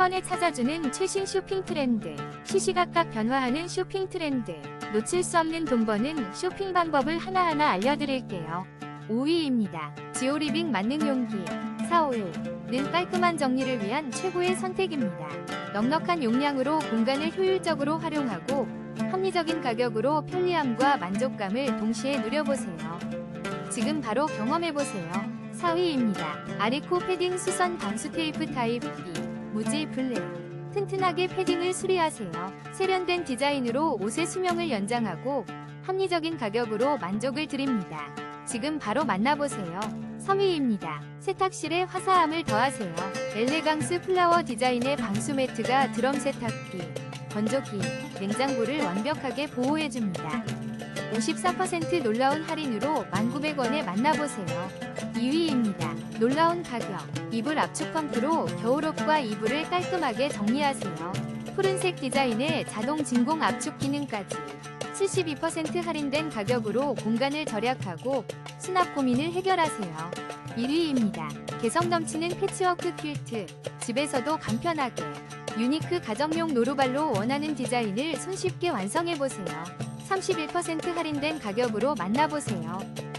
번에 찾아주는 최신 쇼핑 트렌드. 시시각각 변화하는 쇼핑 트렌드. 놓칠 수 없는 돈 버는 쇼핑 방법을 하나하나 알려드릴게요. 5위입니다. 지오리빙 만능 용기. 456는 깔끔한 정리를 위한 최고의 선택입니다. 넉넉한 용량으로 공간을 효율적으로 활용하고 합리적인 가격으로 편리함과 만족감을 동시에 누려보세요. 지금 바로 경험해보세요. 4위입니다. 아리코 패딩 수선 방수 테이프 타입 B 무지 블랙 튼튼하게 패딩을 수리하세요. 세련된 디자인으로 옷의 수명을 연장하고 합리적인 가격으로 만족을 드립니다. 지금 바로 만나보세요. 3위입니다. 세탁실에 화사함을 더하세요. 엘레강스 플라워 디자인의 방수 매트가 드럼 세탁기, 건조기, 냉장고를 완벽하게 보호해줍니다. 54% 놀라운 할인으로 1,900원에 만나보세요. 2위입니다. 놀라운 가격. 이불 압축 펌프로 겨울옷과 이불을 깔끔하게 정리하세요. 푸른색 디자인의 자동 진공 압축 기능까지. 72% 할인된 가격으로 공간을 절약하고 수납 고민을 해결하세요. 1위입니다. 개성 넘치는 패치워크 퀼트. 집에서도 간편하게. 유니크 가정용 노루발로 원하는 디자인을 손쉽게 완성해보세요. 31% 할인된 가격으로 만나보세요.